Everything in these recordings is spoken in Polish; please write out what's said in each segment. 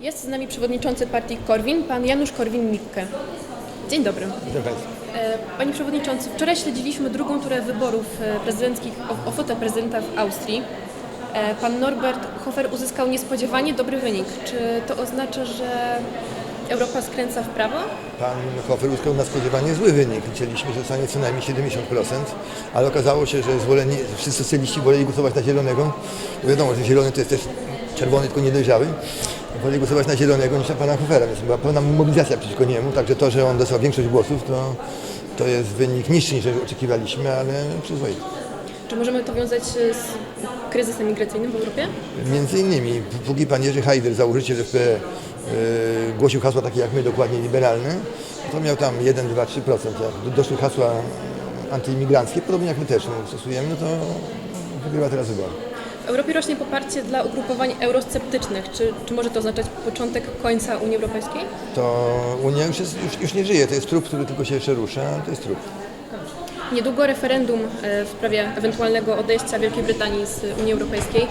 Jest z nami przewodniczący partii Korwin, pan Janusz Korwin-Mikke. Dzień dobry. Witam Państwa. E, Panie Przewodniczący, wczoraj śledziliśmy drugą turę wyborów e, prezydenckich o, o fotę prezydenta w Austrii. E, Pan Norbert Hofer uzyskał niespodziewanie dobry wynik. Czy to oznacza, że Europa skręca w prawo? Pan Hofer uzyskał na spodziewanie zły wynik. Chcieliśmy, że zostanie co najmniej 70%, ale okazało się, że zwolenni, wszyscy socjaliści woleli głosować na zielonego. Wiadomo, że zielony to jest też czerwony, tylko niedojrzały. Woleli głosować na zielonego niż na pana Hofera, więc była pełna mobilizacja przeciwko niemu. Także to, że on dostał większość głosów, to, to jest wynik niższy niż oczekiwaliśmy, ale przyzwoity. Czy możemy to wiązać z kryzysem migracyjnym w Europie? Między innymi, póki pan Jerzy Hajder, założyciel FPE, yy, głosił hasła takie jak my, dokładnie liberalne, to miał tam 1, 2, 3%. Jak doszły hasła antyimigranckie, podobnie jak my też no, stosujemy, no to wygrywa teraz wybory. W Europie rośnie poparcie dla ugrupowań eurosceptycznych. Czy, czy może to oznaczać początek końca Unii Europejskiej? To Unia już, jest, już, już nie żyje, to jest trup, który tylko się jeszcze rusza, to jest trup. Niedługo referendum e, w sprawie ewentualnego odejścia Wielkiej Brytanii z Unii Europejskiej.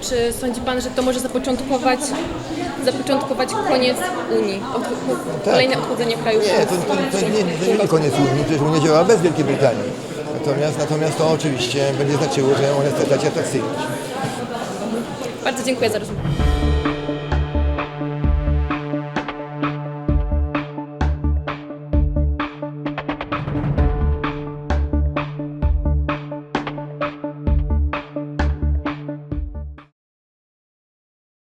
Czy sądzi Pan, że to może zapoczątkować, zapoczątkować koniec Unii? Od, kolejne odchodzenie? Tak. Nie, to, to, to, nie, to nie koniec Unii, przecież Unia działa bez Wielkiej Brytanii. Natomiast, natomiast to oczywiście będzie znaczyło, że ona jest dla Ciebie. Bardzo dziękuję za rozmowę.